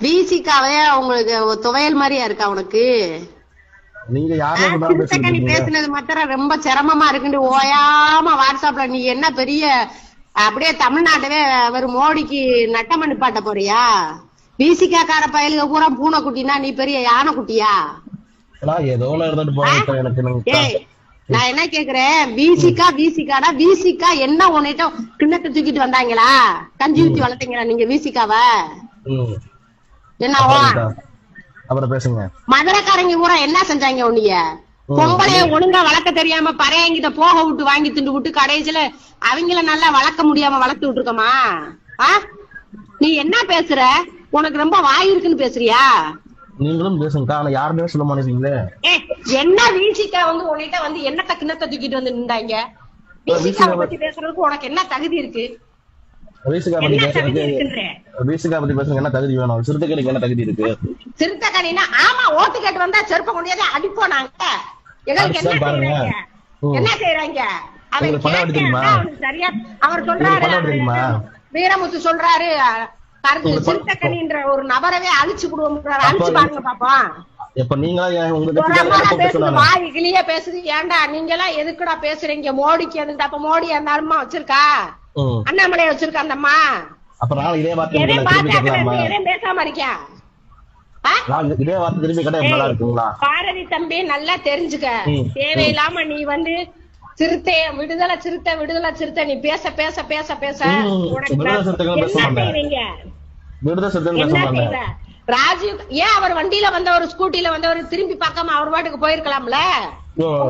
விசிகாவே உங்களுக்கு ஒரு துவையல் மாதிரியா இருக்கா உனக்கு? நீங்க யாரும் நீ பேசுனது மாத்திரம் ரொம்ப சிரமமா இருக்குன்னு ஓயாம வாட்ஸ்அப்ல நீ என்ன பெரிய அப்படியே தமிழ்நாட்டவே ஒரு மோடிக்கு நட்டம நிப்பாட்ட போறியா? விசிகா கார பயலுக பூரா பூனை குட்டினா நீ பெரிய யானை குட்டியா? நான் என்ன கேக்குறேன்? விசிகா விசிகாடா விசிகா என்ன உன்னிட்ட கிண்ணத்தை தூக்கிட்டு வந்தாங்களா? கஞ்சி ஊத்தி வளர்த்தீங்களா நீங்க விசிகாவ ம் என்ன அப்புறம் பேசுங்க. மதுரைக்காரங்க பூரா என்ன செஞ்சாங்க உன்னைய? பொம்பளைய ஒழுங்கா வளர்க்க தெரியாம பறையங்கிட்ட போக விட்டு வாங்கி திண்டு விட்டு கடைசியில அவங்கள நல்லா வளர்க்க முடியாம வளர்த்து விட்டுருக்கோமா? ஆ? நீ என்ன பேசுற? உனக்கு ரொம்ப வாய் இருக்குன்னு பேசுறியா? நீங்களும் பேசுங்க ஆனா யாருமே சொல்ல மாட்டேங்கிறீங்களே. ஏ என்ன வீசிக்கா வந்து உன்கிட்ட வந்து என்னத்த கிண்ணத்தை தூக்கிட்டு வந்து நின்றாங்க? வீசிக்காவை பத்தி பேசுறதுக்கு உனக்கு என்ன தகுதி இருக்கு? வீசுகா பத்தி தகுதி பேசுறதுக்கு இருக்குன்ற? வீசுகா பத்தி பேசுறதுக்கு என்ன தகுதி வேணும்? என்ன தகுதி இருக்கு? சிறுத்தை கனினா ஆமா ஓட்டு கேட்டு வந்தா செருப்ப கொண்டு அடிப்போம் நாங்க. எங்களுக்கு பாருங்க. என்ன செய்யறாங்க அவர் சொல்றாரு? வீரமுத்து சொல்றாரு சிறுத்தைக்கனின்ற ஒரு நபரவே அழிச்சு விடுவோம் அழிச்சு பாருங்க பாப்போம். இப்ப நீங்களா பேசுது ஏன்டா நீங்க எல்லாம் எதுக்குடா பேசுறீங்க? மோடிக்கு எதுக்கு? அப்ப மோடி அந்த வச்சிருக்கா? ம். அண்ணாமலை வச்சிருக்கா அந்த அம்மா அப்ப நான் இதே வார்த்தை எதையும் கேட்கலாமா? எதையும் பேசாம இருக்கியா? இதே வார்த்தை திருப்பி கேட்டா நல்லா இருக்குங்களா? பாரதி தம்பி நல்லா தெரிஞ்சுக்க. தேவையில்லாம நீ வந்து சிறுத்தை விடுதலை சிறுத்தை விடுதலை சிறுத்தை நீ பேச பேச பேச பேச. உனக்கு ராஜீவ் ஏன் அவர் வண்டியில வந்தவர் ஸ்கூட்டில வந்தவர் திரும்பி பார்க்காம அவர் பாட்டுக்கு போயிருக்கலாம்ல?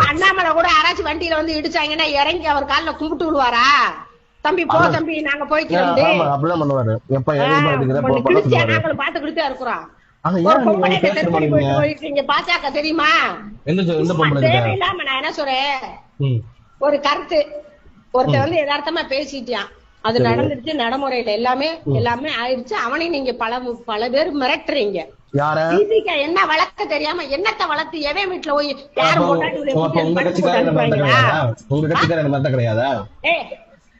அண்ணாமலை கூட யாராச்சும் வண்டியில வந்து இடிச்சாங்கன்னா இறங்கி அவர் கால்ல கும்பிட்டு விடுவாரா? தம்பி போ. தம்பி நாங்க போய்க்கிறோம் ஆமா அப்படிதான் பண்ணுவாரு. எப்ப நாங்களும் இருக்கிறோம் தெரியுமா? பொம்பளை கிட்ட? தேவையில்லாம நான் என்ன சொல்றேன். ஒரு கருத்து. ஒருத்தன் வந்து யதார்த்தமா பேசிட்டான். அது. நடந்துருச்சு நடைமுறையில எல்லாமே எல்லாமே ஆயிடுச்சு அவனையும் நீங்க பல பல பேர் மிரட்டுறீங்க. என்ன வளர்க்க தெரியாம என்னத்த வளர்த்து எவன் வீட்டுல போய் யாரும் அப்போ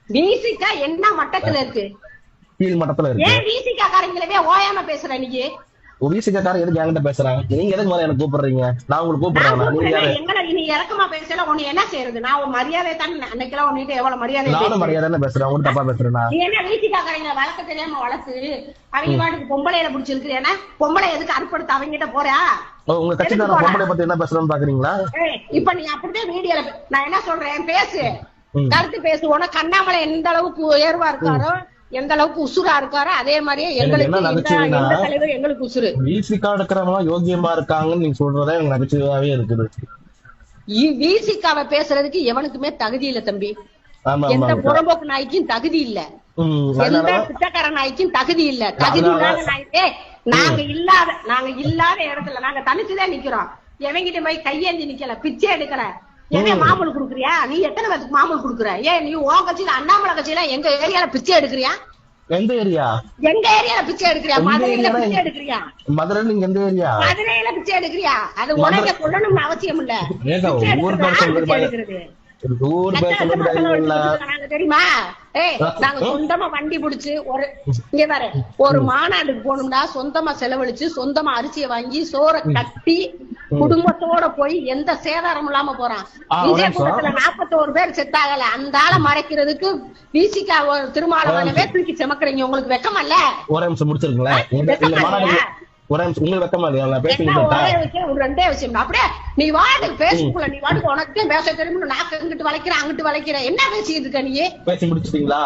வீசிக்கா என்ன மட்டத்துல இருக்கு? கீழ் மட்டத்துல இருக்கு. ஏன் வீசிக்கா காரங்களவே ஓயாம பேசுற நீ? வீசிக்காரன் எதுக்கு என்கிட்ட பேசுறாங்க நீங்க எதுக்கு மாதிரி எனக்கு கூப்பிடுறீங்க? நான் உங்களுக்கு கூப்பிடுறேன் எங்களை நீ இறக்கமா பேசல. உன்னை என்ன செய்யறது? நான் உன் மரியாதை தான் அன்னைக்கெல்லாம் உன்கிட்ட எவ்வளவு மரியாதை நானும். மரியாதை பேசுறேன். உங்களுக்கு தப்பா பேசுறேனா? நீ என்ன வீட்டுக்காரங்க வளர்க்க தெரியாம வளர்த்து அவங்க பாட்டுக்கு பொம்பளையில பிடிச்சிருக்கு ஏன்னா பொம்பளை எதுக்கு அற்படுத்த அவங்க கிட்ட போறா உங்க கட்சிக்காரன் பொம்பளை பத்தி என்ன பேசுறேன்னு பாக்குறீங்களா? இப்ப நீ அப்படியே வீடியோல நான் என்ன சொல்றேன்? பேசு. கருத்து பேசு உனக்கு அண்ணாமலை எந்த அளவுக்கு உயர்வா இருக்காரோ எந்த அளவுக்கு உசுரா இருக்காரோ அதே மாதிரியே எங்களுக்கு எங்களுக்கு உசுரு வீசிக்கா எடுக்கிறவங்க யோகியமா இருக்காங்கன்னு நீங்க சொல்றதே எனக்கு நகைச்சுவையாவே இருக்குது. விசிகாவை பேசுறதுக்கு எவனுக்குமே தகுதி இல்ல தம்பி. எந்த புறம்போக்கு நாய்க்கும் தகுதி இல்ல. எந்த பிச்சைக்கார நாய்க்கும் தகுதி இல்ல. தகுதி இல்லாத நாய் ஏய், நாங்க இல்லாத நாங்க இல்லாத இடத்துல நாங்க தனிச்சுதான் நிக்கிறோம். எவங்கிட்ட போய் கையேந்தி நிக்கல பிச்சை எடுக்கல. ஏன் மாமூல் குடுக்குறியா? நீ எத்தனை பேத்துக்கு மாமூல் குடுக்குற? ஏன் நீ உன் கட்சியில அண்ணாமலை கட்சியில எங்க ஏரியால பிச்சை எடுக்கிறியா? எந்த ஏரியா? எங்க ஏரியால பிச்சை எடுக்கிறியா? மதுரையில பிச்சை எடுக்கிறியா? மதுரை நீங்க எந்த ஏரியா? மதுரையில பிச்சை எடுக்கிறியா? அது உனக்கு சொல்லணும்னு அவசியம் இல்ல தெரியுமா? ஏய் நாங்க சொந்தமா வண்டி புடிச்சு ஒரு இங்க பாரு ஒரு மாநாட்டுக்கு போகணும்னா சொந்தமா செலவழிச்சு சொந்தமா அரிசியை வாங்கி சோற கட்டி குடும்பத்தோட போய் எந்த சேதாரம் இல்லாம போறான். விஜய் நாற்பத்தோரு பேர் செத்தாகல அந்த ஆளை மறைக்கிறதுக்கு விசிகா திருமாவளவனவே தூக்கி செமக்குறீங்க. உங்களுக்கு வெக்கமல்ல ஒரே நிமிஷம் முடிச்சிருக்கீங்களா ஒரே உங்களுக்கு வெக்கமா இல்லையா? நான் ஒரே ஒரு ரெண்டே விஷயம். அப்படியே நீ வாட்டுக்கு பேசுக்குள்ள நீ வாட்டுக்கு உனக்கு பேச தெரியும் நாக்கு இங்கிட்டு வளைக்கிற அங்கிட்டு வளைக்கிற என்ன பேசிட்டு இருக்க நீ? பேசி முடிச்சிட்டீங்களா?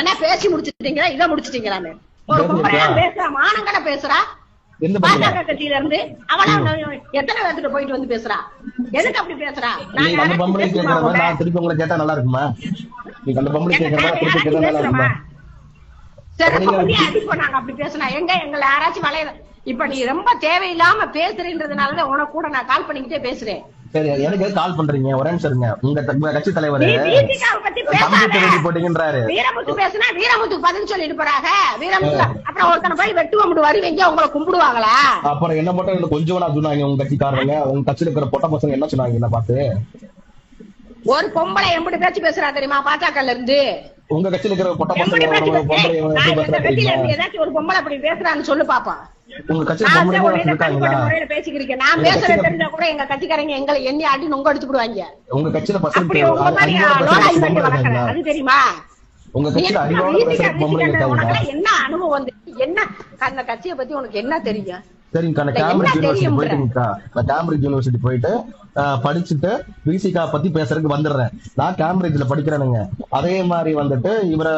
என்ன பேசி முடிச்சிட்டீங்களா? இதை முடிச்சிட்டீங்களான்னு ஒரு பேசுறா மானங்கட பேசுறா? பாஜக கட்சியில இருந்து அவளா எத்தனை பேர்த்துட்டு போயிட்டு வந்து பேசுறா? எதுக்கு அப்படி பேசுறா? நான்? நான் திருப்பி உங்களை கேட்டா நல்லா இருக்குமா? நீங்க அந்த பொம்பளை நாங்க திருப்பி கேட்டா நல்லா இருக்குமா? நீங்க- அப்படி பேசினா எங்க எங்களை யாராச்சும் வளைய இப்ப நீ ரொம்ப தேவையில்லாம பேசுறேன்றதுனாலதான் உனக்கு கூட நான் கால் பண்ணிக்கிட்டே பேசுறேன். சரி எனக்கு கால் பண்றீங்க? ஒரே நிமிஷம் உங்க கட்சி தலைவர் போட்டீங்கன்றாரு. வீரமுத்து பேசுனா வீரமுத்துக்கு பதில் சொல்லிட்டு போறாங்க. வீரமுத்து அப்புறம் ஒருத்தனை போய் வெட்டுவோம் வருவீங்க உங்களை கும்பிடுவாங்களா? அப்புறம் என்ன மட்டும் கொஞ்சம் சொன்னாங்க உங்க கட்சிக்காரங்க உங்க கட்சியில இருக்கிற பொட்ட பசங்க என்ன சொன்னாங்க? பார்த்து. ஒரு பொம்பளை எப்படி பேச்சு பேசுறா தெரியுமா? பாஜகல இருந்து. உங்க கட்சியில இருக்கிற பொட்ட பொம்பளை ஏதாச்சும் ஒரு பொம்பளை அப்படி பேசுறான்னு சொல்லு பாப்பா. உங்க கட்சியில பேசிக்கிறேன் நான் பேசுறது தெரிஞ்சா கூட எங்க கட்சிக்காரங்க எங்களை எண்ணி ஆட்டி நொங்க அடிச்சு போடுவாங்க உங்க கட்சியில அது தெரியுமா? உங்க கட்சியில என்ன அனுபவம் வந்து? என்ன? அந்த கட்சியை பத்தி உனக்கு என்ன தெரியும்? சரிங்கக்கா நான் கேம்பிரிட்ஜ் யூனிவர்சிட்டி? போயிட்டுங்கக்கா நான் கேம்பிரிட்ஜ் யூனிவர்சிட்டி போயிட்டு படிச்சுட்டு விசிகா பத்தி பேசுறதுக்கு வந்துடுறேன். நான் கேம்பிரிட்ஜ்ல படிக்கிறேனுங்க. அதே மாதிரி வந்துட்டு இவர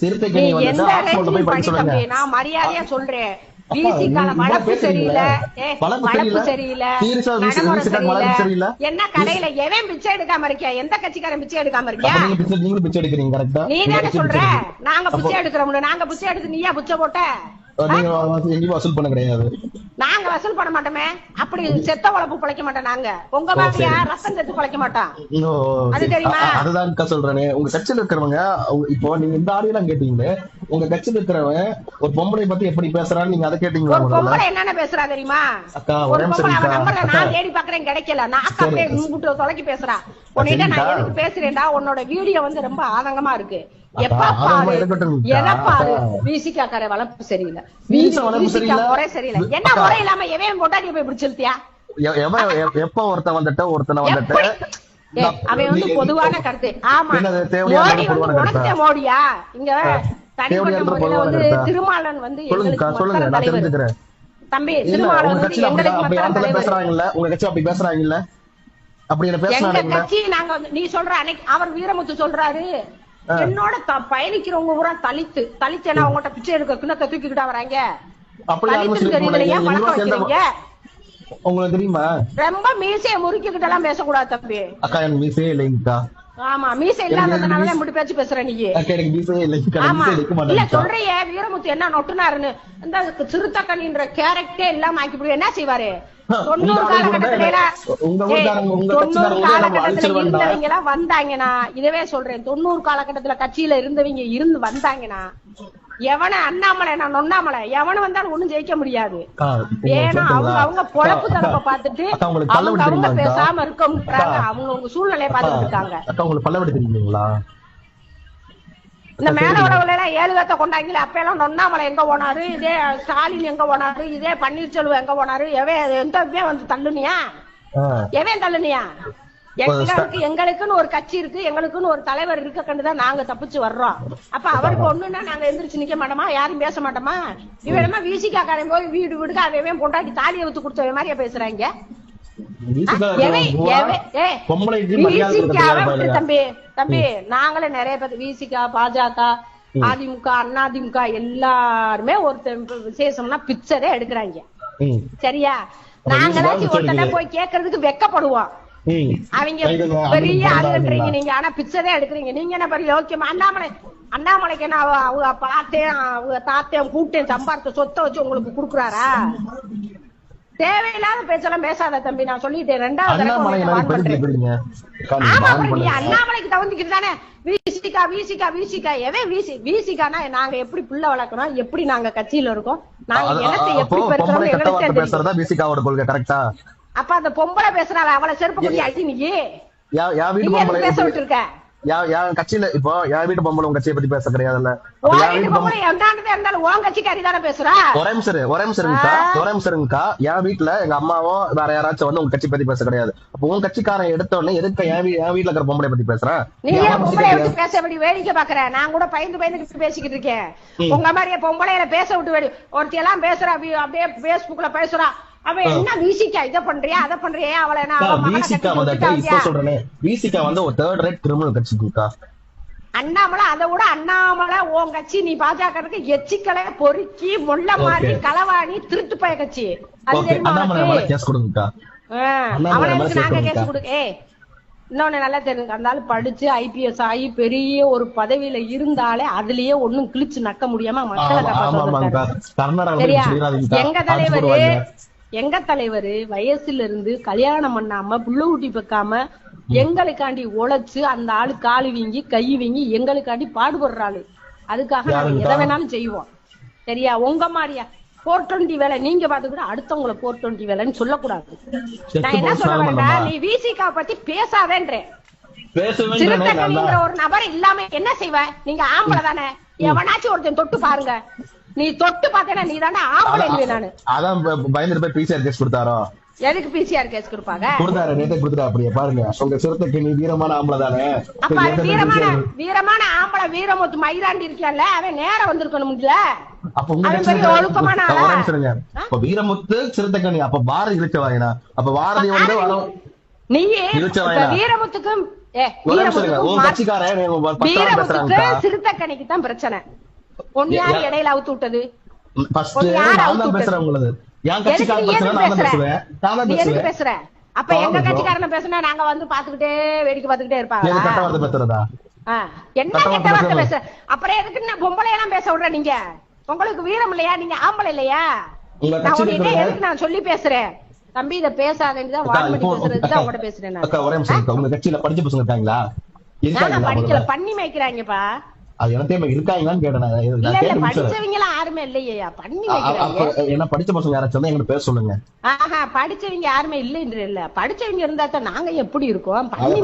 சிறுத்தை நீ கனி வந்துட்டு ஆக்ஸ்போர்ட்ல போய் படிக்க சொல்லுங்க. நான் மரியாதையா சொல்றேன். என்ன கடையில எவன் பிச்சை எடுக்காம இருக்கியா? எந்த கட்சிக்காரன் பிச்சை எடுக்காம இருக்கியா? நீங்க பிச்சை எடுக்கிறீங்க கரெக்டா நீ தானே சொல்ற. நாங்க பிச்சை எடுக்கிறோம்னு நாங்க பிச்சை எடுத்து நீயா பிச்சை போட்ட? நீங்க எங்கேயும் வசூல் பண்ண கிடையாது நாங்க வசூல் பண்ண மாட்டோமே அப்படி செத்த உழப்பு பிழைக்க மாட்டோம் நாங்க உங்க மாதிரியா. ரத்தம் செத்து பிழைக்க மாட்டோம் அது. தெரியுமா? அ- அ- அதுதான்க்கா சொல்றேனே உங்க கட்சியில இருக்கிறவங்க இப்போ நீங்க இந்த ஆடியெல்லாம் கேட்டீங்களே உங்க கட்சியில இருக்கிறவன் ஒரு பொம்பளை பத்தி எப்படி பேசுறான்னு நீங்க அதை கேட்டீங்களா ஒரு பொம்பளை என்னென்ன பேசுறா தெரியுமா அக்கா, ஒரு பொம்பளை அவன்? நம்பர்ல. நான் தேடி பாக்குறேன் கிடைக்கல நான் அக்கா. அப்படியே தொலைக்கி பேசுறா உன்கிட்ட நான். எதுக்கு பேசுறேன்டா உன்னோட வீடியோ வந்து ரொம்ப ஆதங்கமா இருக்கு வளர்ப்பு சரியில்லை. முறை சரியில்லை? என்ன. முறை இல்லாம எவன் பொட்டாட்டி போய் பிடிச்சிருத்தியா எப்ப ஒருத்தன் வந்துட்டு ஒருத்தனை வந்துட்டு? அவன் வந்து நீ- பொதுவான கருத்து. ஆமா. மோடி? உனக்கே மோடியா? இங்க தனிப்பட்ட வந்து? திருமாவளவன் வந்து எங்களுக்கு தம்பி திருமாவளவன் வந்து எங்களுக்கு பேசுறாங்கல்ல? உங்க கட்சி அப்படி பேசுறாங்கல்ல? அப்படி என்ன வந்து- நீ சொல்ற அன்னைக்கு அவர் வீரமுத்து சொல்றாரு. என்னோட பயணிக்கிறவங்க பூரா தலித்து. தலித்து என்ன அவங்ககிட்ட பிச்சை எடுக்க கிண்ணத்தை தூக்கிக்கிட்டா வராங்க? உங்களுக்கு தெரியுமா? ரொம்ப மீசைய முறுக்கிக்கிட்டு எல்லாம் பேசக்கூடாது தம்பி. அக்கா எனக்கு மீசே இல்லைங்கக்கா ஆமா மீசை இல்லாததுனால இப்படி பேச்சு பேசுற நீ. இல்ல. சொல்றிய வீரமுத்து என்ன நொட்டுனாருன்னு. இந்த சிறுத்தக்கணின்ற கேரக்டே இல்லாம ஆக்கி என்ன செய்வாரு? வந்தாங்கன்னா இதவே சொல்றேன் தொண்ணூறு காலகட்டத்துல கட்சியில இருந்தவங்க இருந்து வந்தாங்கன்னா எவன அண்ணாமலை நான் நொண்ணாமலை எவன வந்தாலும் ஒண்ணும் ஜெயிக்க முடியாது ஏன்னா அவங்க? அவங்க பொழப்பு தரப்ப உங்களுக்கு அவங்க அவங்க? பேசாம அக்கா. அவங்க உங்க சூழ்நிலையை அக்கா, பார்த்துட்டு இருக்காங்க இந்த மேல. உறவுல எல்லாம் ஏழு பேத்த கொண்டாங்கல அப்ப எல்லாம் நொண்ணாமலை எங்க போனாரு? இதே ஸ்டாலின் எங்க போனாரு? இதே பன்னீர்செல்வம் எங்க போனாரு? எவன் எந்த வந்து தள்ளுனியா? எவன் தள்ளுனியா? எங்களுக்கு எங்களுக்குன்னு ஒரு கட்சி இருக்கு எங்களுக்குன்னு ஒரு தலைவர் இருக்க கண்டுதான் நாங்க தப்பிச்சு வர்றோம். அப்ப அவருக்கு ஒண்ணுன்னா நாங்க எந்திரிச்சு நிக்க மாட்டோமா? யாரும் பேச மாட்டோமா? இவனமா வீசிக்காக்காரன் போய் வீடு வீடுக்கு அவன் பொண்டாட்டி தாலியை வித்து கொடுத்த மாதிரியா பேசுறாங்க. தம்பி தம்பி நாங்களே நிறைய பேர் விசிகா பாஜக அதிமுக அதிமுக எல்லாருமே ஒருத்தர் விசேஷம்னா பிக்சரே எடுக்கிறாங்க. சரியா? நாங்களாச்சும் ஒருத்தனை. போய் கேக்குறதுக்கு வெக்கப்படுவோம். அவங்க பெரிய ஆளுன்றீங்க? நீங்க ஆனா பிக்சரே எடுக்கிறீங்க. நீங்க என்ன பெரிய யோக்கியமா அண்ணாமலை அண்ணாமலைக்கு என்ன அவ- அவங்க பார்த்தேன் அவங்க தாத்தேன் கூட்டேன் சம்பாரிச்ச சொத்தை வச்சு உங்களுக்கு குடுக்குறாரா? தேவையில்லாத பேச்செல்லாம் பேசாத தம்பி. நான் சொல்லிட்டேன் ரெண்டாவது. அண்ணாமலைக்கு தவந்துக்கிட்டு தானே? வீசிக்கா வீசிக்கா வீசிக்கா. எவன் வீசி வீசிக்கானா? நாங்க எப்படி புள்ள வளர்க்கணும்? எப்படி நாங்க கட்சியில இருக்கோம்? நாங்க இனத்தை எப்படி பெருக்கிறோம் எங்களுக்கு பேசுறதா பிசிகாவோட கொள்கை கரெக்டா அப்ப அந்த பொம்பளை பேசுறாள் அவளை செருப்பு குத்தி அடி நீ யா வீட்டு பொம்பளை? பேச விட்டுருக்க? யா கட்சியில இப்போ யா வீட்டு பொம்பளை உங்க கட்சியை பத்தி பேச கிடையாதுல்ல. ஒரே நிமிஷம் ஒரே நிமிஷம் இருங்கக்கா ஒரே நிமிஷம் இருங்கக்கா என் வீட்டுல எங்க அம்மாவோ வேற யாராச்சும் வந்து உங்க கட்சி பத்தி பேச கிடையாது. அப்ப உன் கட்சிக்காரன் எடுத்த உடனே எதுக்கு என் என் வீட்டுல இருக்கிற பொம்பளை பத்தி பேசுறேன் நீ பேச விடி வேடிக்கை பாக்குற. நான் கூட பயந்து பயந்து பேசிக்கிட்டு இருக்கேன். உங்க மாதிரியே பொம்பளையில பேச விட்டு வேடி ஒருத்தி எல்லாம் பேசுறா அப்படியே பேஸ்புக்ல பேசுறா. அவன் என்ன வீசிக்கா? இத பண்றியா? அத பண்றியா? அவளை விசிகா கட்டி இப்ப? சொல்றேனே. விசிகா வந்து ஒரு தேர்ட் ரேட் கிரிமினல் கட்சிக்குக்கா அண்ணாமலை அதை விட அண்ணாமலை உன் கட்சி நீ பாஜக எச்சிக்கலை பொறுக்கி முள்ள மாறி. களவாணி திருட்டு பய கட்சி. அது அவனுக்கு நாங்க கேஸ். கொடுக்க? ஏய் இன்னொன்னு நல்லா தெரியுங்க அந்த ஆளு படிச்சு ஐபிஎஸ் ஆகி பெரிய ஒரு பதவியில இருந்தாலே அதுலயே ஒண்ணும் கிழிச்சு நக்க முடியாம மக்களை சரியா? எங்க தலைவரு. எங்க தலைவரு வயசுல இருந்து கல்யாணம் பண்ணாம புள்ள ஊட்டி வைக்காம எங்களுக்காண்டி உழைச்சு அந்த ஆளு காலு வீங்கி கை வீங்கி எங்களுக்காண்டி பாடுபடுற ஆளு அதுக்காக நாங்க? எதை வேணாலும் செய்வோம். சரியா? உங்க மாதிரியா? போர் டுவெண்ட்டி வேலை. நீங்க பாத்துக்கிட்டு அடுத்தவங்கள போர் டுவெண்ட்டி வேலைன்னு சொல்லக்கூடாது. நான் என்ன சொல்ல மாட்டோமா? நீ விசிகா பத்தி பேசாதேன்றேன் தான். ஒரு நபர் இல்லாம என்ன செய்வ? நீங்க ஆம்பளை தானே. எவனாச்சும் ஒருத்தன் தொட்டு பாருங்க. நீ தொட்டு பார்த்தேன்னா நீ தானே ஆம்பளை நானு. அதான் பயந்துட்டு போய் பிசிஆர் கேஸ் கொடுத்தாரோ? எதுக்கு பிசிஆர் கேஸ் கொடுப்பாங்க? கொடுத்தாரு நேத்தே கொடுத்துட்டா அப்படியே பாருங்க. உங்க சிறுத்தைக்கு நீ வீரமான ஆம்பளை தானே? அப்ப வீரமான வீரமான ஆம்பளை வீரமுத்து மயிலாண்டி இருக்கான்ல அவன் நேரம் அப்ப அவன் கட்சியில- பெரிய ஒழுக்கமான அப்ப. அப்ப வீரமுத்து சிறுத்தைக்கணி அப்ப பாரதி இழுச்சவாயினா அப்ப பாரதி வந்து வரும். நீ இழுச்ச இப்ப வாயிலா? வீரமுத்துக்கும். வீரமுத்துக்கும் சிறுத்தக்கணிக்கு தான் பிரச்சனை. ஒன்னு யார் இடையில அவுத்து விட்டது? ஒரு? பேசுறேன் அப்ப எங்க. கட்சிக்காரன பேசுனா நாங்க வந்து பாத்துக்கிட்டே வேடிக்கை பாத்துக்கிட்டே இருப்பாங்க என்ன கட்ட வார்த்தை. பேச? அப்புறம் எதுக்கு நான் பொம்பளை எல்லாம் பேச விடுற நீங்க? உங்களுக்கு வீரம் இல்லையா? நீங்க ஆம்பளை இல்லையா? நான் எதுக்கு சொல்லி பேசுறேன்? தம்பி இத பேசாதேன்னு தான் அக்கா, வான் பண்ணி பேசுறது அக்கா, தான் உங்ககிட்ட பேசுறேன் அக்கா ஒரே நிமிஷம் இருக்கா உங்க கட்சியில படிச்ச பசங்க இருக்காங்களா? நான் படிக்கல முதல்ல? பண்ணி மேய்க்கிறாங்கப்பா. அது எனக்கு இருக்காங்களான்னு கேட்டேன். படிச்சவங்க எல்லாம் யாருமே இல்லையா பண்ணி என்ன படிச்ச பசங்க யாராச்சும் இருந்தா எங்கிட்ட பேச சொல்லுங்க. ஆஹா படிச்சவங்க யாருமே இல்லைன்ற இல்ல. படிச்சவங்க இருந்தா தான் நாங்க எப்படி இருக்கோம்? பண்ணி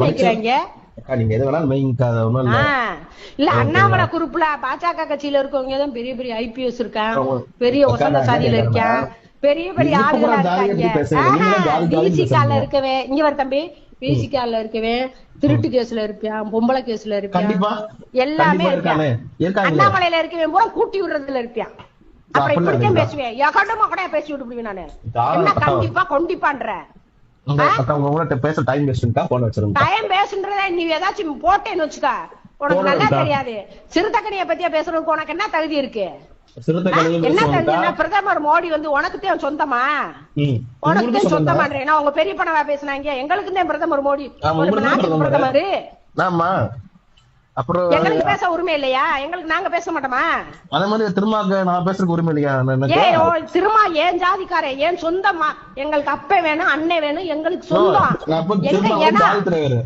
அக்கா நீங்க எது வேணாலும் இல்ல. அண்ணாமலை குரூப்ல பாஜக கட்சியில இருக்கவங்க தான் பெரிய பெரிய ஐபிஎஸ் இருக்கான். பெரிய நான் சாதியில இருக்கான் பெரிய பெரிய ஜாலியா இருக்காங்க. இருக்கவே. இங்க வர தம்பி. பிசிகால இருக்கவே திருட்டு கேஸ்ல இருப்பான் பொம்பளை கேஸ்ல இருப்பான் எல்லாமே இருக்கானே. அண்ணாமலையில இருக்கவே பூரா கூட்டி விடுறதுல இருப்பான் அப்புறம் இப்படித்தான்? பேசுவேன். எகடமா கூட பேசி விட்டு நானு. என்ன கண்டிப்பா கொண்டிப்பான்ற? பேச டைம் வேஸ்ட்டுக்கா போன் வச்சிருங்க. டைம் பேசுன்றத நீ ஏதாச்சும் போட்டேன்னு வச்சுக்கா. உனக்கு நல்லா? தெரியாது. சிறுதக்கனிய பத்தியா பேசுறதுக்கு உனக்கு என்ன தகுதி இருக்கு? பிரதமர் மோடி வந்து உனக்கு சொந்தமா? ம். உனக்கு சொந்தமா? உங்க பெரிய பணவா பேசுனாங்க? எங்களுக்கு தான் பிரதமர் மோடி. பிரதமர். பிரதமர். ஆமா. அப்புறம் எங்களுக்கு பேச உரிமை இல்லையா? எங்களுக்கு நாங்க பேச மாட்டோமா? அதே மாதிரி திரும்ப நான் பேசுறதுக்கு உரிமை இல்லையா? ஏன் ஓ, திருமா ஏன் ஜாதிக்காரன் ஏன் சொந்தமா? எங்களுக்கு அப்பே வேணும் அண்ணே வேணும் எங்களுக்கு சொந்தம். எங்க ஏன்னா தலைவர்.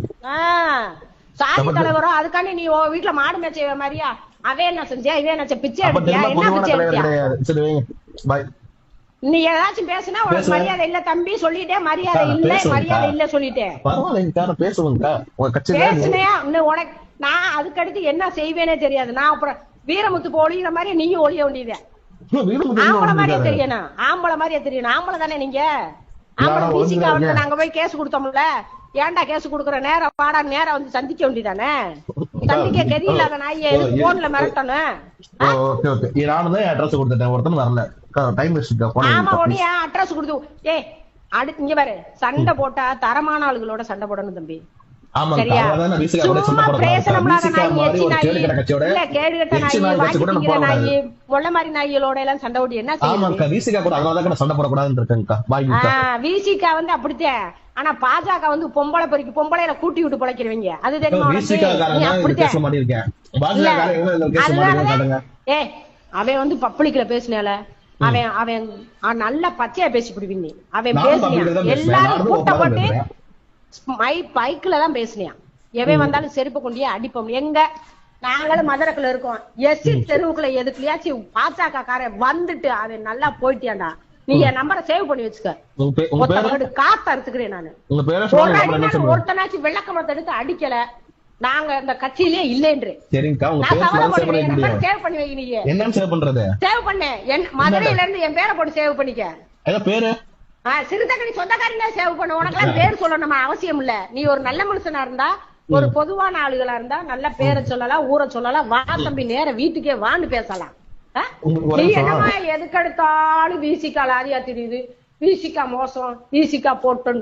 சாதி தலைவரும் அதுக்காண்டி நீ வீட்டுல மாடு மேய்ச்ச மாதிரியா? அவன் என்ன செஞ்சா இவன் என்ன பிச்சை எடுத்தியா? என்ன பிச்சை எடுத்தியா நீ ஏதாச்சும் பேசுனா உனக்கு. மரியாதை இல்ல தம்பி சொல்லிட்டே மரியாதை இல்ல. மரியாதை இல்ல சொல்லிட்டேன். பரவாயில்லைங்கக்கா நான் பேசுவேங்கக்கா உங்க கட்சியில நீ- பேசுனே இன்னும் உனக்கு நான் அதுக்கடுத்து என்ன செய்வேனே தெரியாது. நான் அப்புறம் வீரமுத்துக்கு ஒளிகிற மாதிரி நீயும் ஒளிய வேண்டியது. ஆம்பளை மாதிரியே. தெரியணும். ஆம்பளை மாதிரியே தெரியணும். ஆம்பளை தானே நீங்க? ஆம்பளை பிசிக்கா இருக்கேன். நாங்க போய் கேஸ் கொடுத்தோம்ல. ஏன்டா கேஸ் குடுக்குற? நேரம் வாடா நேரம் வந்து சந்திக்க வேண்டியதானே? சந்திக்க தெரியல நான் எதுக்கு போன்ல மிரட்டணும்? ஓகே ஓகே நானும் தான் அட்ரஸ் கொடுத்துட்டேன். ஒருத்தன் வரல. டைம் வேஸ்ட் ஆமா உடனே அட்ரஸ் கொடுத்து ஏய் அடுத்து இங்க பாரு. சண்டை போட்டா தரமான ஆளுகளோட சண்டை போடணும் தம்பி. சண்டை ஓட்டி என்ன விசிகா வந்து அப்படித்தான் ஆனா பாஜக வந்து பொம்பளை பொறுக்கி பொம்பளையில கூட்டி விட்டு பொழைக்கிறவங்க. அது தெரியுமா ஏய் அவன் வந்து பப்ளிக்ல பேசினால. அவன் அவன் நல்ல பச்சையா பேசி பிடிவீங்க அவன் பேசினான். எல்லாரும் நானும் மை பைக்ல தான் பேசினான் எவன் வந்தாலும் செருப்பு கொண்டியே அடிப்போம். எங்க? நாங்களும் மதுரக்குள்ள இருக்கோம். எஸ்சி தெருவுக்குள்ள எதுக்குலயாச்சும் பாஜக காரன் வந்துட்டு அவன் நல்லா போயிட்டியாண்டா. நீ என் நம்பரை சேவ் பண்ணி வச்சுக்க. காத்து அறுத்துக்கிறேன் நானு. ஒருத்தனாச்சும் விளக்கமத்தை எடுத்து அடிக்கல. நாங்க இந்த கட்சியிலே இல்லைன்று. சரிங்கக்கா உங்க சேவ் பண்ண பண்ணுவேன் முடியும் சேவ் பண்ணி வை நீங்க என்னன்னு சேவ் பண்றது? சேவ் பண்ணு. என் மதுரையில இருந்து என் பேரை போட்டு சேவ் பண்ணிக்க. பேரு? ஆ, சிறுதக்கனி சொந்தக்காரங்க சேவ் பண்ணு உனக்கெல்லாம் பேர் சொல்லணுமா? அவசியம் இல்ல. நீ ஒரு நல்ல மனுஷனா இருந்தா ஒரு பொதுவான ஆளுகளா இருந்தா நல்ல பேரை சொல்லலாம் ஊரை சொல்லலாம் வா தம்பி நேர வீட்டுக்கே வான்னு பேசலாம். நீ. என்னமா எதுக்கெடுத்தாலும் வீசிக்கா லாரியா தெரியுது. வீசிக்கா மோசம் வீசிக்கா போட்டு?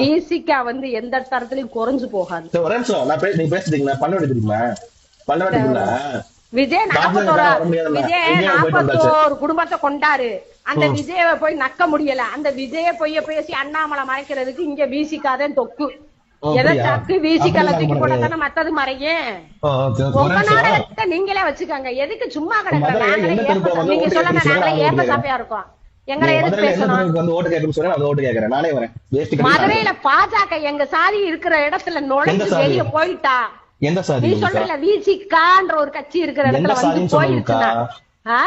வீசிக்கா வந்து எந்த தரத்திலயும் குறைஞ்சு போகாது. நான் பே- நீங்க பேசுறீங்களா பல்லவடி தெரியுமா? பல்லவடி தெரியுமா? விஜய் நாற்பத்தோரு. விஜய். நாற்பத்தோரு குடும்பத்தை கொண்டாரு அந்த விஜய போய் நக்க முடியல அந்த விஜய பொய்ய பேசி அண்ணாமலை மறைக்கிறதுக்கு இங்க வீசிக்காதேன் தொக்கு எதை? சாக்கு வீசிக்கல தூக்கி? போட்டதானே மத்தது மறையும் உங்க. நாடகத்தை நீங்களே வச்சுக்கோங்க எதுக்கு சும்மா கிடக்குற மதுரையில நாங்களே எந்த தெருவுக்கு ஏப்ப- வந்து நீங்க சொல்லுங்க நாங்களே ஏப்ப சாப்பியா இருக்கோம் மதுரையில பாஜக எங்க சாதி இருக்கிற இடத்துல நுழைஞ்சு? வெளிய போயிட்டா எந்த சாதி நீ? சொல்றல விசிகான்ற ஒரு கட்சி இருக்கிற இடத்துல வந்து? ஆ?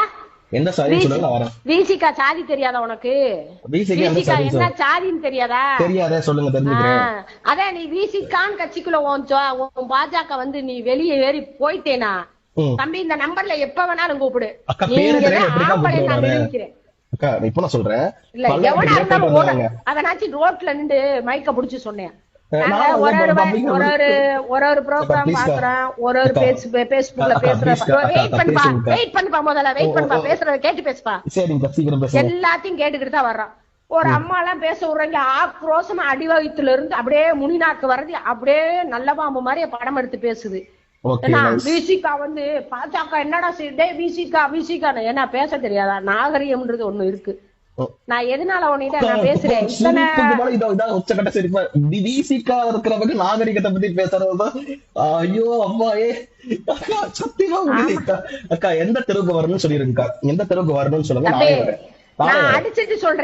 எந்த சாதி சொல்லுங்க வரேன் விசிகா சாதி தெரியாதா உனக்கு விசிகா என்ன. சாதின்னு தெரியாதா தெரியாதே சொல்லுங்க தெரிஞ்சுக்கிறேன் அதான் நீ விசிகான் கட்சிக்குள்ள உன் பாஜக வந்து நீ வெளியே ஏறி போயிட்டேனா. தம்பி இந்த நம்பர்ல எப்ப வேணாலும் கூப்பிடு ஆம்பளை நான்? நினைக்கிறேன் அக்கா இப்ப நான் சொல்றேன் இல்ல எவனா இருந்தாலும். அதனாச்சும் ரோட்ல நின்று மைக்க புடிச்சு சொன்னேன் ஒரு ஒரு ஒரு ஒரு ப்ரோக்ராம். பாக்குறோம் ஒரு ஒரு. பேஸ் பேஸ்புக்ல அக்கா, பேசுற please அக்கா, வெயிட் பண்ணுப்பா. வெயிட் பண்ணுப்பா முதல்ல வெயிட் பண்ணுப்பா. பேசுறத கேட்டு பேசுப்பா. எல்லாத்தையும் கேட்டுக்கிட்டு தான் வர்றோம் ஒரு அம்மா எல்லாம் பேச விடுறாங்க. ஆக்ரோஷமா அடிவயத்துல இருந்து அப்படியே முனிநாக்கு வர்றது அப்படியே நல்ல பாம்பு மாதிரி படம் எடுத்து பேசுது. ஏன்னா விசிகா வந்து பாஜக என்னடா செய்யுதே விசிகா விசிகா என்ன பேச தெரியாதா? நாகரிகம்ன்றது ஒண்ணு இருக்கு. நான் எதனால உன்கிட்ட நான் பேசுறேன்? உச்சக்கட்ட சிரிப்பா விசிக்கா இருக்கிறவங்க நாகரிகத்தை பத்தி பேசுறதுதான் ஐயோ அம்மா ஏ சத்தியமா முடியுது அக்கா எந்த தெருவுக்கு வரணும்னு சொல்லிருக்கா எந்த தெருவுக்கு வரணும்னு சொல்லுங்க நானே அடிச்சிட்டு சொல்றேன்.